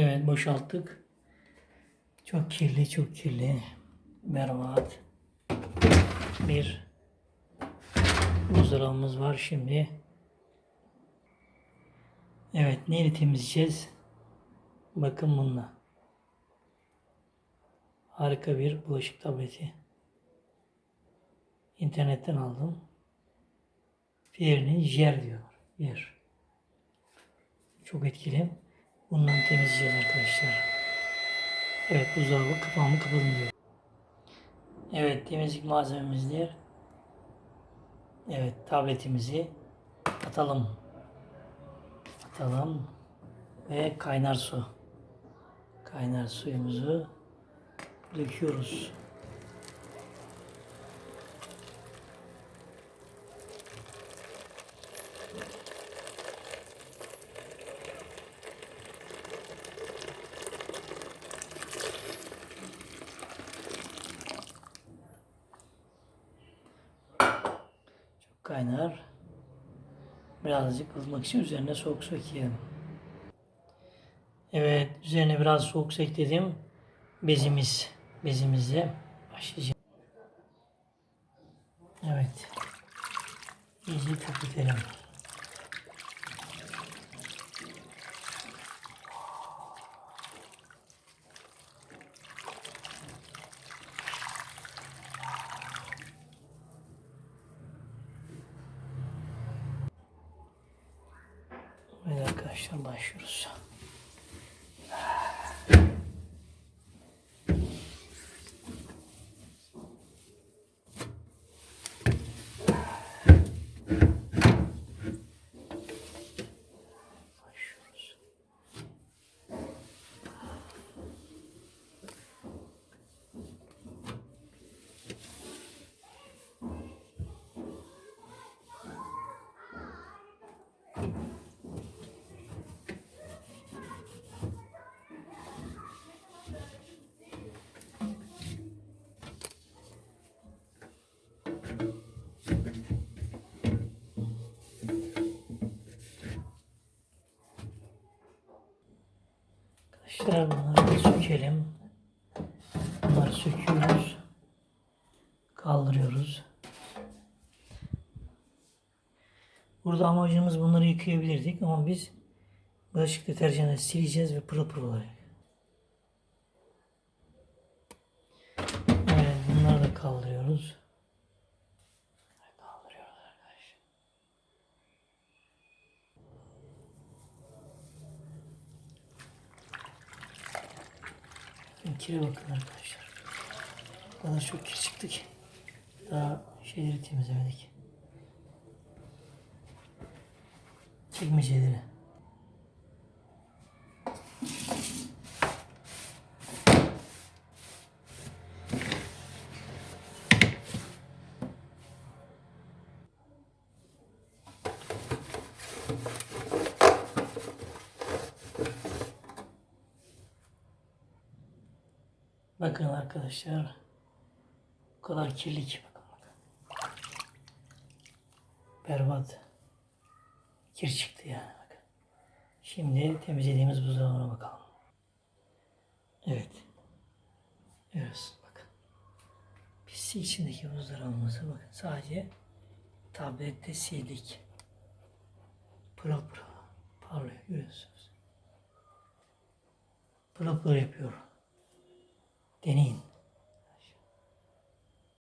Evet boşalttık. Çok kirli, çok kirli. Berbat. Bir buzdolabımız var şimdi. Evet neyle temizleyeceğiz? Bakın bununla. Harika bir bulaşık tableti. İnternetten aldım. Diğerini Jer diyorlar. Jer. Çok etkili. Bundan temizleyeceğiz arkadaşlar. Evet buzdolabı kapağımı kapadım diyor. Evet temizlik malzememizdir. Evet tabletimizi atalım. Atalım. Ve kaynar su. Kaynar suyumuzu döküyoruz. Kaynar. Birazcık ılımak için üzerine soğuk su ekleyelim. Evet, üzerine biraz soğuk su ekledim. Bezimiz, bezimizle başlayacağım. Evet. İyice köpürtelim. Evet arkadaşlar başlıyoruz. Başlıyoruz. Arkadaşlar bunları sökelim. Bunları söküyoruz. Kaldırıyoruz. Burada amacımız bunları yıkayabilirdik ama biz bulaşık deterjanla sileceğiz ve pırıl pırıl olacak. Evet bunları da kaldırıyoruz. Kaldırıyoruz arkadaşlar. Kire bakın arkadaşlar. O kadar çok kir çıktı ki. Daha şeyleri temizlemedik. Çekmeceleri. Bakın arkadaşlar. Bu kadar kirli ki bakın. Berbat. Kir çıktı yani bakın. Şimdi temizlediğimiz buzdolabına bakalım. Evet. Evet bakın. Pisi içindeki buzdolabımızı bakın sadece tablette sildik. Pırıl pırıl parlıyor görüyorsunuz. Pırıl pırıl yapıyor. テニン